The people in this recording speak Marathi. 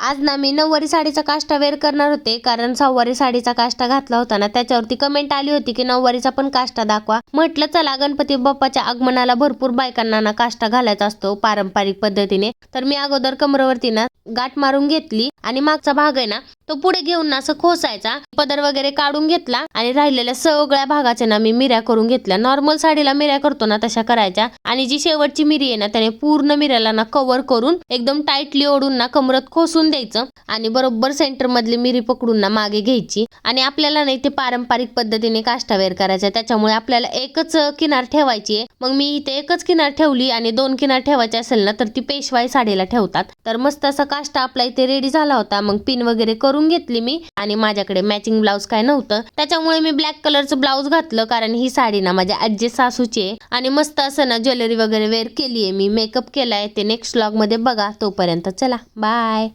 आज ना मी नऊवारी साडीचा काष्टा वेअर करणार होते कारण सहावारी साडीचा काष्टा घातला होता ना त्याच्यावरती कमेंट आली होती की नऊवारीचा पण काष्टा दाखवा. म्हटलं चला गणपती बाप्पाच्या आगमनाला भरपूर बायकांना ना काष्टा घालायचा असतो पारंपरिक पद्धतीने. तर मी अगोदर कमरवरती ना गाठ मारून घेतली आणि मागचा भाग आहे ना तो पुढे घेऊन ना असं खोसायचा. पदर वगैरे काढून घेतला आणि राहिलेल्या सगळ्या भागाच्या ना मी मिऱ्या करून घेतल्या. नॉर्मल साडीला मिऱ्या करतो ना तशा करायच्या. आणि जी शेवटची मिरी आहे ना त्याने पूर्ण मिऱ्याला ना कव्हर करून एकदम टाईटली ओढून ना कमरत खोसून द्यायचं आणि बरोबर सेंटर मधली मिरी पकडून ना मागे घ्यायची. आणि आपल्याला नाही ते पारंपरिक पद्धतीने काष्टावेअर करायचं त्याच्यामुळे आपल्याला एकच किनार ठेवायची आहे. मग मी इथे एकच किनार ठेवली आणि दोन किनार ठेवायचे असेल ना तर ती पेशवाई साडीला ठेवतात. तर मस्त असा काष्टा आपला इथे रेडी झाला होता. मग पिन वगैरे करून घेतली मी आणि माझ्याकडे मॅचिंग ब्लाऊज काय नव्हतं. त्याच्यामुळे मी ब्लॅक कलरचं ब्लाऊज घातलं कारण ही साडी ना माझ्या आजी सासूची आहे. आणि मस्त असं ना ज्वेलरी वगैरे वेअर केली आहे मी. मेकअप केलाय ते नेक्स्ट व्लॉगमध्ये बघा. तोपर्यंत चला. बाय